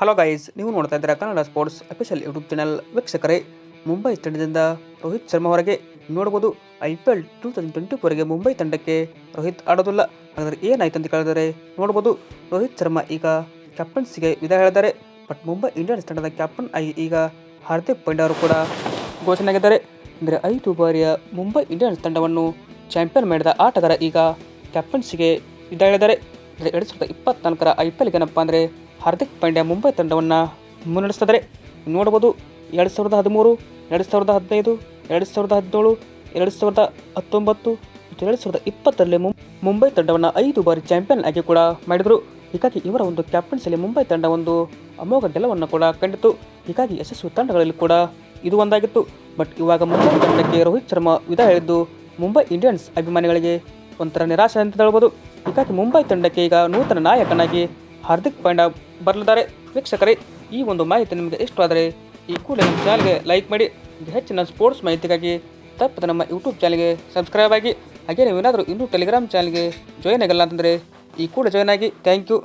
Hello guys ನೀವು ನೋಡ್ತಾ ಇದ್ದೀರಾ Kannada sports official YouTube channel ವೀಕ್ಷಕರೇ, ಮುಂಬೈ ತಂಡದಿಂದ ರೋಹಿತ್ ಶರ್ಮಾ ಅವರಿಗೆ ನೋಡ್ಬೋದು I P L two thousand twenty ಫೋರ್ಗೆ Mumbai ತಂಡಕ್ಕೆ ರೋಹಿತ್ ಆಡೋದಿಲ್ಲ. ಹಾಗಾದರೆ ಏನಾಯ್ತು ಅಂತ ಕೇಳಿದರೆ, ನೋಡ್ಬೋದು ರೋಹಿತ್ ಶರ್ಮಾ ಈಗ ಕ್ಯಾಪ್ಟನ್ಸಿಗೆ ವಿದಾಯ ಹೇಳಿದ್ದಾರೆ. ಬಟ್ ಮುಂಬೈ ಇಂಡಿಯನ್ಸ್ ತಂಡದ ಕ್ಯಾಪ್ಟನ್ ಆಗಿ ಈಗ ಹಾರ್ದಿಕ್ ಪಾಂಡ್ಯ ಅವರು ಕೂಡ ಘೋಷಣೆ ಆಗಿದ್ದಾರೆ ಅಂದರೆ ಐದು ಬಾರಿಯ ಮುಂಬೈ ಇಂಡಿಯನ್ಸ್ ತಂಡವನ್ನು ಚಾಂಪಿಯನ್ ಮಾಡಿದ ಆಟಗಾರ ಈಗ ಕ್ಯಾಪ್ಟನ್ಸಿಗೆ ವಿದಾಯ ಹೇಳಿದ್ದಾರೆ. ಅಂದರೆ ಎರಡು ಸಾವಿರದ ಇಪ್ಪತ್ತ್ನಾಲ್ಕರ ಐ ಪಿ ಎಲ್ಗೆ ಏನಪ್ಪ ಅಂದರೆ ಹಾರ್ದಿಕ್ ಪಾಂಡ್ಯ ಮುಂಬೈ ತಂಡವನ್ನು ಮುನ್ನಡೆಸ್ತಿದ್ದಾರೆ ನೋಡ್ಬೋದು ಎರಡು ಸಾವಿರದ ಹದಿಮೂರು, ಎರಡು ಸಾವಿರದ ಹದಿನೈದು, ಎರಡು ಸಾವಿರದ ಹದಿನೇಳು, ಎರಡು ಸಾವಿರದ ಹತ್ತೊಂಬತ್ತು ಮತ್ತು ಎರಡು ಸಾವಿರದ ಇಪ್ಪತ್ತರಲ್ಲಿ ಮುಂಬೈ ತಂಡವನ್ನು ಐದು ಬಾರಿ ಚಾಂಪಿಯನ್ ಆಗಿ ಕೂಡ ಮಾಡಿದರು. ಹೀಗಾಗಿ ಇವರ ಒಂದು ಕ್ಯಾಪ್ಟನ್ಸಿಯಲ್ಲಿ ಮುಂಬೈ ತಂಡ ಒಂದು ಅಮೋಘ ಗೆಲುವನ್ನು ಕೂಡ ಕಂಡಿತು ಹೀಗಾಗಿ ಯಶಸ್ವಿ ತಂಡಗಳಲ್ಲಿ ಕೂಡ ಇದು ಒಂದಾಗಿತ್ತು. ಬಟ್ ಇವಾಗ ಮುಂಬೈ ತಂಡಕ್ಕೆ ರೋಹಿತ್ ಶರ್ಮಾ ವಿಧ ಹೇಳಿದ್ದು ಮುಂಬೈ ಇಂಡಿಯನ್ಸ್ ಅಭಿಮಾನಿಗಳಿಗೆ ಒಂಥರ ನಿರಾಶೆ ಅಂತ ಹೇಳ್ಬೋದು. ಹೀಗಾಗಿ ಮುಂಬೈ ತಂಡಕ್ಕೆ ಈಗ ನೂತನ ನಾಯಕನಾಗಿ ಹಾರ್ದಿಕ್ ಪಾಂಡ್ಯ ಬರಲಿದ್ದಾರೆ. ವೀಕ್ಷಕರೇ, ಈ ಒಂದು ಮಾಹಿತಿ ನಿಮಗೆ ಇಷ್ಟವಾದರೆ ಈ ಕೂಡಲೇ ನಮ್ಮ ಚಾನಲ್ಗೆ ಲೈಕ್ ಮಾಡಿ ಹೆಚ್ಚಿನ ಸ್ಪೋರ್ಟ್ಸ್ ಮಾಹಿತಿಗಾಗಿ ತಪ್ಪದೆ ನಮ್ಮ ಯೂಟ್ಯೂಬ್ ಚಾನಲ್ಗೆ ಸಬ್ಸ್ಕ್ರೈಬ್ ಆಗಿ, ಹಾಗೆ ನೀವು ಏನಾದರೂ ಇನ್ನೂ ಟೆಲಿಗ್ರಾಮ್ ಚಾನಲ್ಗೆ ಜಾಯ್ನ್ ಆಗಲ್ಲ ಅಂತಂದರೆ ಈ ಕೂಡ ಜಾಯ್ನ್ ಆಗಿ. Thank you